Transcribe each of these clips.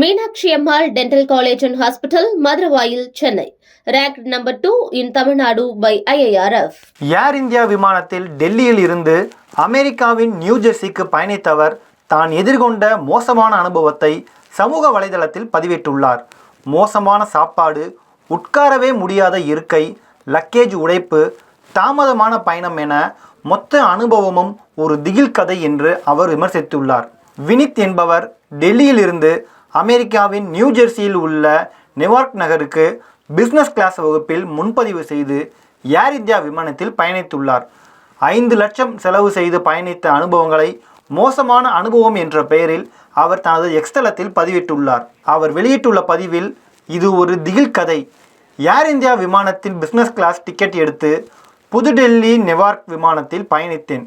Meenakshi Ammal dental college and hospital Maduravoyal Chennai. Rank number two in Tamil Nadu by IIRF Air India விமானத்தில் டெல்லியில் இருந்து அமெரிக்காவின் new ஜெர்சிக்கு பயணித்தவர் தான் எதிர்கொண்ட மோசமான அனுபவத்தை சமூக வலைதளத்தில் பதிவிட்டுள்ளார். மோசமான சாப்பாடு உட்காரவே முடியாத இருக்கை லக்கேஜ் உடைப்பு தாமதமான பயணம் என மொத்த அனுபவமும் ஒரு திகில் கதை என்று அவர் விமர்சித்துள்ளார். வினித் என்பவர் டெல்லியிலிருந்து அமெரிக்காவின் நியூ ஜெர்சியில் உள்ள நெவார்க் நகருக்கு பிஸ்னஸ் கிளாஸ் வகுப்பில் முன்பதிவு செய்து ஏர் இந்தியா விமானத்தில் பயணித்துள்ளார். ஐந்து லட்சம் செலவு செய்து பயணித்த அனுபவங்களை மோசமான அனுபவம் என்ற பெயரில் அவர் தனது எக்ஸ்தலத்தில் பதிவிட்டுள்ளார். அவர் வெளியிட்டுள்ள பதிவில் இது ஒரு திகில் கதை. ஏர் இந்தியா விமானத்தில் பிஸ்னஸ் கிளாஸ் டிக்கெட் எடுத்து புதுடெல்லி நெவார்க் விமானத்தில் பயணித்தேன்.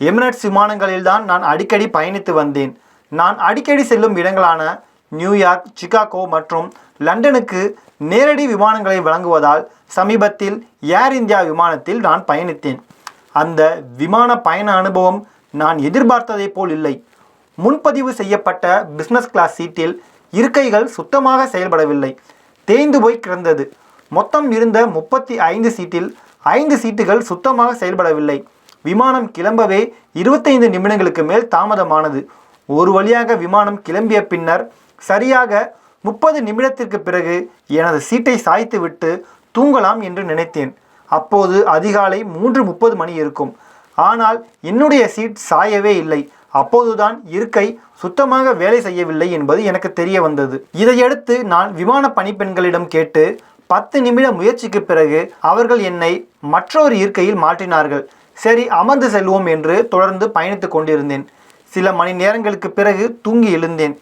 எமிரேட்ஸ் விமானங்களில்தான் நான் அடிக்கடி பயணித்து வந்தேன். நான் அடிக்கடி செல்லும் இடங்களான நியூயார்க் சிகாகோ மற்றும் லண்டனுக்கு நேரடி விமானங்களை வழங்குவதால் சமீபத்தில் ஏர் இந்தியா விமானத்தில் நான் பயணித்தேன். அந்த விமான பயண அனுபவம் நான் எதிர்பார்த்ததைப் போல் இல்லை. முன்பதிவு செய்யப்பட்ட பிஸ்னஸ் கிளாஸ் சீட்டில் இருக்கைகள் சுத்தமாக செயல்படவில்லை. தேய்ந்து போய் கிடந்தது. மொத்தம் இருந்த முப்பத்தி ஐந்து சீட்டில் ஐந்து சீட்டுகள் சுத்தமாக செயல்படவில்லை. விமானம் கிளம்பவே இருபத்தைந்து நிமிடங்களுக்கு மேல் தாமதமானது. ஒரு வழியாக விமானம் கிளம்பிய பின்னர் சரியாக முப்பது நிமிடத்திற்கு பிறகு எனது சீட்டை சாய்த்துவிட்டு தூங்கலாம் என்று நினைத்தேன். அப்போது அதிகாலை மூன்று முப்பது மணி இருக்கும். ஆனால் என்னுடைய சீட் சாயவே இல்லை. அப்போதுதான் இருக்கை சுத்தமாக வேலை செய்யவில்லை என்பது எனக்கு தெரிய வந்தது. இதையடுத்து நான் விமான பணிப்பெண்களிடம் கேட்டு பத்து நிமிட முயற்சிக்கு பிறகு அவர்கள் என்னை மற்றொரு இருக்கையில் மாற்றினார்கள். சரி அமர்ந்து செல்வோம் என்று தொடர்ந்து பயணித்து கொண்டிருந்தேன். சில மணி நேரங்களுக்கு பிறகு தூங்கி எழுந்தேன்.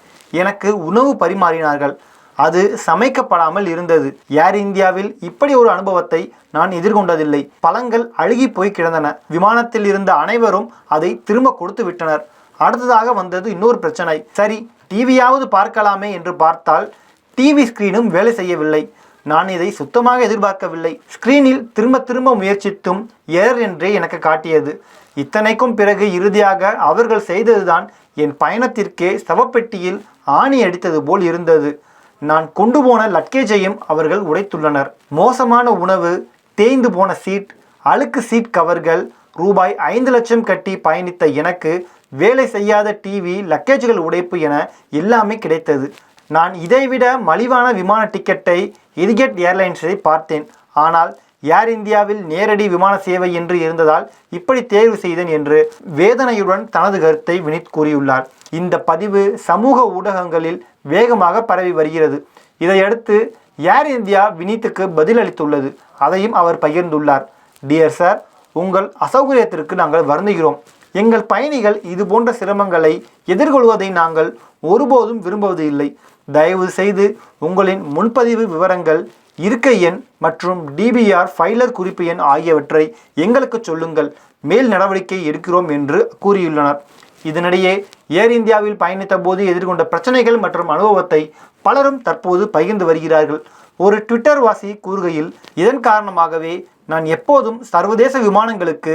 எனக்கு உணவு பரிமாறினார்கள். அது சமைக்கப்படாமல் இருந்தது. ஏர் இந்தியாவில் இப்படி ஒரு அனுபவத்தை நான் எதிர்கொண்டதில்லை. பழங்கள் அழுகி போய் கிடந்தன. விமானத்தில் இருந்த அனைவரும் அதை திரும்ப கொடுத்து விட்டனர். அடுத்ததாக வந்தது இன்னொரு பிரச்சனை. சரி டிவியாவது பார்க்கலாமே என்று பார்த்தால் டிவி ஸ்கிரீனும் வேலை செய்யவில்லை. நான் இதை சுத்தமாக எதிர்பார்க்கவில்லை. ஸ்கிரீனில் திரும்ப திரும்ப முயற்சித்தும் எரர் என்றே எனக்கு காட்டியது. இத்தனைக்கும் பிறகு இறுதியாக அவர்கள் செய்ததுதான் என் பயணத்திற்கே சவப்பெட்டியில் ஆணி அடித்தது போல் இருந்தது. நான் கொண்டு போன லக்கேஜையும் அவர்கள் உடைத்துள்ளனர். மோசமான உணவு தேய்ந்து போன சீட் அழுக்கு சீட் கவர்கள் ரூபாய் ஐந்து லட்சம் கட்டி பயணித்த எனக்கு வேலை செய்யாத டிவி லக்கேஜ்கள் உடைப்பு என எல்லாமே கிடைத்தது. நான் இதைவிட மலிவான விமான டிக்கெட்டை எதிகெட் ஏர்லைன்ஸை பார்த்தேன். ஆனால் ஏர் இந்தியாவில் நேரடி விமான சேவை என்று இருந்ததால் இப்படி தேர்வு செய்தேன் என்று வேதனையுடன் தனது கருத்தை வினித் கூறியுள்ளார். இந்த பதிவு சமூக ஊடகங்களில் வேகமாக பரவி வருகிறது. இதையடுத்து ஏர் இந்தியா வினீத்துக்கு பதிலளித்துள்ளது. அதையும் அவர் பகிர்ந்துள்ளார். டியர் சார் உங்கள் அசௌகரியத்திற்கு நாங்கள் வருந்துகிறோம். எங்கள் பயணிகள் இது போன்ற சிரமங்களை எதிர்கொள்வதை நாங்கள் ஒருபோதும் விரும்புவது இல்லை தயவு செய்து உங்களின் முன்பதிவு விவரங்கள் இருக்கை எண் மற்றும் டிபிஆர் ஃபைலர் குறிப்பு எண் ஆகியவற்றை எங்களுக்கு சொல்லுங்கள். மேல் நடவடிக்கை எடுக்கிறோம் என்று கூறியுள்ளனர். இதனிடையே ஏர் இந்தியாவில் பயணித்த போது எதிர்கொண்ட பிரச்சனைகள் மற்றும் அனுபவத்தை பலரும் தற்போது பகிர்ந்து வருகிறார்கள். ஒரு ட்விட்டர் வாசி கூறுகையில் இதன் காரணமாகவே நான் எப்போதும் சர்வதேச விமானங்களுக்கு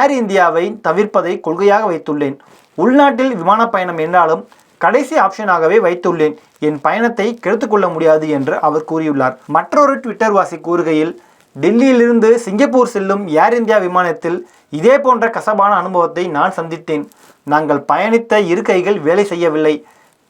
ஏர் இந்தியாவை தவிர்ப்பதை கொள்கையாக வைத்துள்ளேன். உள்நாட்டில் விமான பயணம் என்றாலும் கடைசி ஆப்ஷனாகவே வைத்துள்ளேன். என் பயணத்தை கெடுத்துக்கொள்ள முடியாது என்று அவர் கூறியுள்ளார். மற்றொரு ட்விட்டர் வாசி கூறுகையில் டெல்லியிலிருந்து சிங்கப்பூர் செல்லும் ஏர் இந்தியா விமானத்தில் இதே போன்ற கசபான அனுபவத்தை நான் சந்தித்தேன். நாங்கள் பயணித்த இருக்கைகள் வேலை செய்யவில்லை.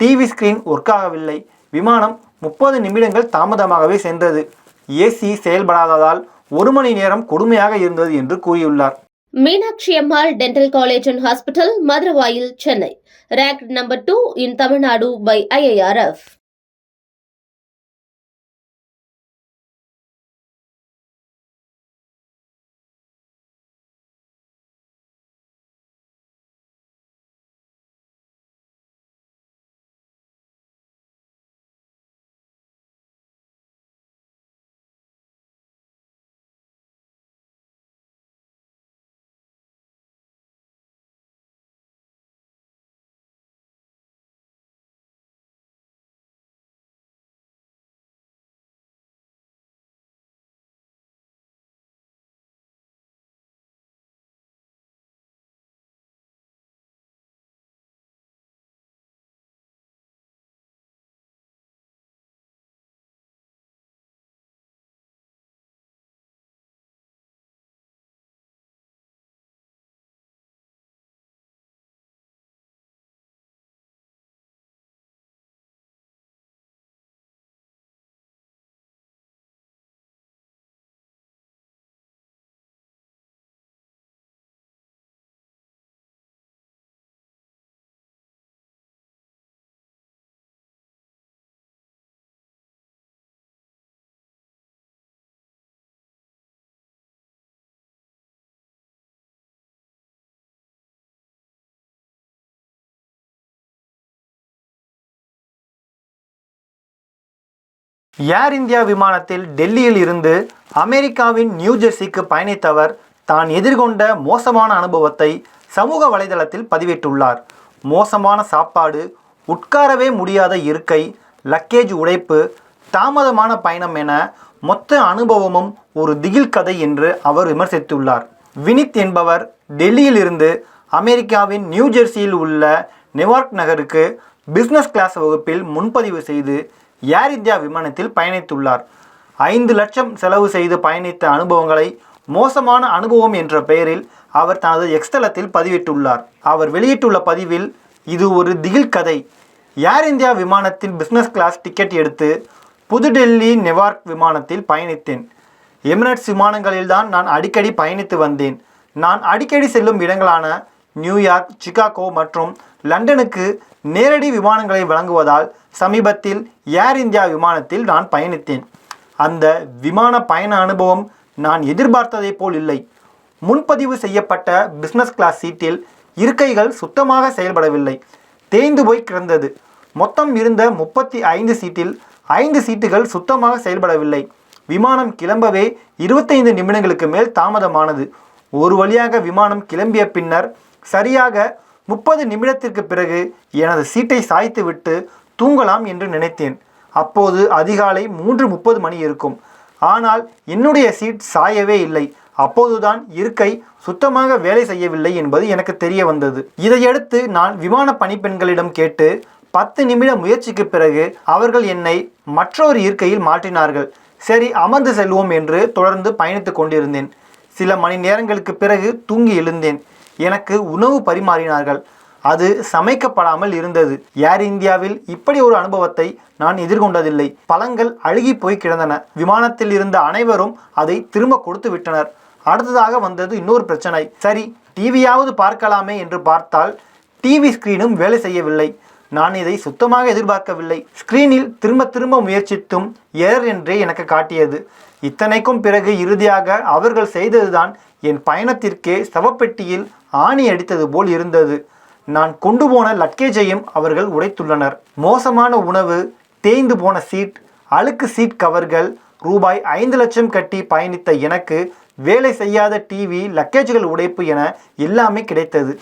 டிவி ஸ்கிரீன் ஒர்க் ஆகவில்லை. விமானம் முப்பது நிமிடங்கள் தாமதமாகவே சென்றது. ஏசி செயல்படாததால் ஒரு மணி நேரம் கொடுமையாக இருந்தது என்று கூறியுள்ளார். Meenakshi Ammal dental college and hospital Maduravoyal Chennai. Ranked number 2 in Tamil Nadu by Air India விமானத்தில் டெல்லியில் இருந்து அமெரிக்காவின் நியூ ஜெர்சிக்கு பயணித்தவர் தான் எதிர்கொண்ட மோசமான அனுபவத்தை சமூக வலைதளத்தில் பதிவிட்டுள்ளார். மோசமான சாப்பாடு உட்காரவே முடியாத இருக்கை லக்கேஜ் உடைப்பு தாமதமான பயணம் என மொத்த அனுபவமும் ஒரு திகில் கதை என்று அவர் விமர்சித்துள்ளார். வினித் என்பவர் டெல்லியில் இருந்து அமெரிக்காவின் நியூ ஜெர்சியில் உள்ள நெவார்க் நகருக்கு பிஸ்னஸ் கிளாஸ் வகுப்பில் முன்பதிவு செய்து ஏர் இந்தியா விமானத்தில் பயணித்துள்ளார். ஐந்து லட்சம் செலவு செய்து பயணித்த அனுபவங்களை மோசமான அனுபவம் என்ற பெயரில் அவர் தனது எக்ஸ்தலத்தில் பதிவிட்டுள்ளார். அவர் வெளியிட்டுள்ள பதிவில் இது ஒரு திகில் கதை. ஏர் இந்தியா விமானத்தின் பிஸ்னஸ் கிளாஸ் டிக்கெட் எடுத்து புதுடெல்லி நெவார்க் விமானத்தில் பயணித்தேன். எமிரேட்ஸ் விமானங்களில்தான் நான் அடிக்கடி பயணித்து வந்தேன். நான் அடிக்கடி செல்லும் இடங்களான நியூயார்க் சிகாகோ மற்றும் லண்டனுக்கு நேரடி விமானங்களை வழங்குவதால் சமீபத்தில் ஏர் இந்தியா விமானத்தில் நான் பயணித்தேன். அந்த விமான பயண அனுபவம் நான் எதிர்பார்த்ததைப் போல் இல்லை. முன்பதிவு செய்யப்பட்ட பிஸ்னஸ் கிளாஸ் சீட்டில் இருக்கைகள் சுத்தமாக செயல்படவில்லை. தேய்ந்து போய் கிடந்தது. மொத்தம் இருந்த முப்பத்தி ஐந்து சீட்டில் ஐந்து சீட்டுகள் சுத்தமாக செயல்படவில்லை. விமானம் கிளம்பவே இருபத்தைந்து நிமிடங்களுக்கு மேல் தாமதமானது. ஒரு வழியாக விமானம் கிளம்பிய பின்னர் சரியாக முப்பது நிமிடத்திற்கு பிறகு எனது சீட்டை சாய்த்துவிட்டு தூங்கலாம் என்று நினைத்தேன். அப்போது அதிகாலை மூன்று முப்பது மணி இருக்கும். ஆனால் என்னுடைய சீட் சாயவே இல்லை. அப்போதுதான் இருக்கை சுத்தமாக வேலை செய்யவில்லை என்பது எனக்கு தெரிய வந்தது. இதையடுத்து நான் விமான பணிப்பெண்களிடம் கேட்டு பத்து நிமிட முயற்சிக்கு பிறகு அவர்கள் என்னை மற்றொரு இருக்கையில் மாற்றினார்கள். சரி அமர்ந்து செல்வோம் என்று தொடர்ந்து பயணித்துக் கொண்டிருந்தேன். சில மணி நேரங்களுக்கு பிறகு தூங்கி எழுந்தேன். எனக்கு உணவு பரிமாறினார்கள். அது சமைக்கப்படாமல் இருந்தது. ஏர் இந்தியாவில் இப்படி ஒரு அனுபவத்தை நான் எதிர்கொண்டதில்லை. பழங்கள் அழுகி போய் கிடந்தன. விமானத்தில் இருந்த அனைவரும் அதை திரும்ப கொடுத்து விட்டனர். அடுத்ததாக வந்தது இன்னொரு பிரச்சனை. சரி டிவியாவது பார்க்கலாமே என்று பார்த்தால் டிவி ஸ்கிரீனும் வேலை செய்யவில்லை. நான் இதை சுத்தமாக எதிர்பார்க்கவில்லை. ஸ்கிரீனில் திரும்ப திரும்ப முயற்சித்தும் எரர் என்றே எனக்கு காட்டியது. இத்தனைக்கும் பிறகு இறுதியாக அவர்கள் செய்ததுதான் என் பயணத்திற்கே சவப்பெட்டியில் ஆணி அடித்தது போல் இருந்தது. நான் கொண்டு போன லக்கேஜையும் அவர்கள் உடைத்துள்ளனர். மோசமான உணவு தேய்ந்து போன சீட் அழுக்கு சீட் கவர்கள் ரூபாய் ஐந்து லட்சம் கட்டி பயணித்த எனக்கு வேலை செய்யாத டிவி லக்கேஜ்கள் உடைப்பு என எல்லாமே கிடைத்தது.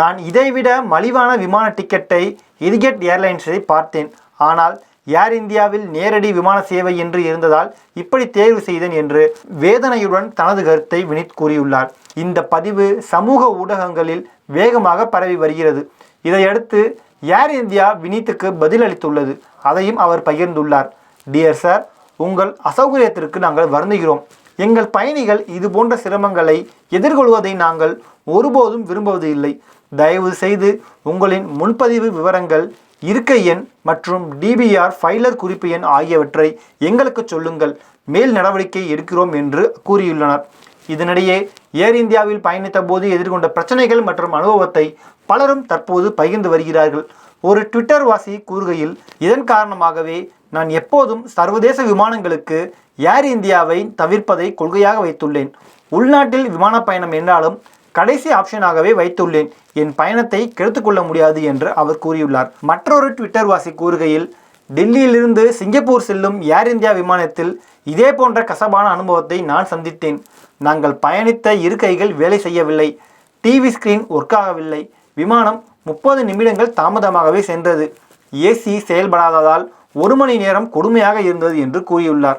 நான் இதைவிட மலிவான விமான டிக்கெட்டை எதிகெட் ஏர்லைன்ஸை பார்த்தேன். ஆனால் ஏர் இந்தியாவில் நேரடி விமான சேவை என்று இருந்ததால் இப்படி தேர்வு செய்தேன் என்று வேதனையுடன் தனது கருத்தை வினித் கூறியுள்ளார். இந்த பதிவு சமூக ஊடகங்களில் வேகமாக பரவி வருகிறது. இதையடுத்து ஏர் இந்தியா வினித்துக்கு பதிலளித்துள்ளது. அதையும் அவர் பகிர்ந்துள்ளார். டியர் சார் உங்கள் அசௌகரியத்திற்கு நாங்கள் வருந்துகிறோம். எங்கள் பயணிகள் இது போன்ற சிரமங்களை எதிர்கொள்வதை நாங்கள் ஒருபோதும் விரும்புவது இல்லை. தயவு செய்து உங்களின் முன்பதிவு விவரங்கள் இருக்கை எண் மற்றும் டிபிஆர் ஃபைலர் குறிப்பு எண் ஆகியவற்றை எங்களுக்கு சொல்லுங்கள். மேல் நடவடிக்கை எடுக்கிறோம் என்று கூறியுள்ளனர். இதனிடையே ஏர் இந்தியாவில் பயணித்த போது எதிர்கொண்ட பிரச்சனைகள் மற்றும் அனுபவத்தை பலரும் தற்போது பகிர்ந்து வருகிறார்கள். ஒரு ட்விட்டர் வாசி கூறுகையில் இதன் காரணமாகவே நான் எப்போதும் சர்வதேச விமானங்களுக்கு ஏர் இந்தியாவை தவிர்ப்பதை கொள்கையாக வைத்துள்ளேன். உள்நாட்டில் விமான பயணம் என்றாலும் கடைசி ஆப்ஷனாகவே வைத்துள்ளேன். என் பயணத்தை கெடுத்துக்கொள்ள முடியாது என்று அவர் கூறியுள்ளார். மற்றொரு ட்விட்டர் வாசி கூறுகையில் டெல்லியிலிருந்து சிங்கப்பூர் செல்லும் ஏர் இந்தியா விமானத்தில் இதே போன்ற கசப்பான அனுபவத்தை நான் சந்தித்தேன். நாங்கள் பயணித்த இருக்கைகள் வேலை செய்யவில்லை. டிவி ஸ்கிரீன் ஒர்க் ஆகவில்லை. விமானம் முப்பது நிமிடங்கள் தாமதமாகவே சென்றது. ஏசி செயல்படாததால் ஒரு மணி நேரம் கொடுமையாக இருந்தது என்று கூறியுள்ளார்.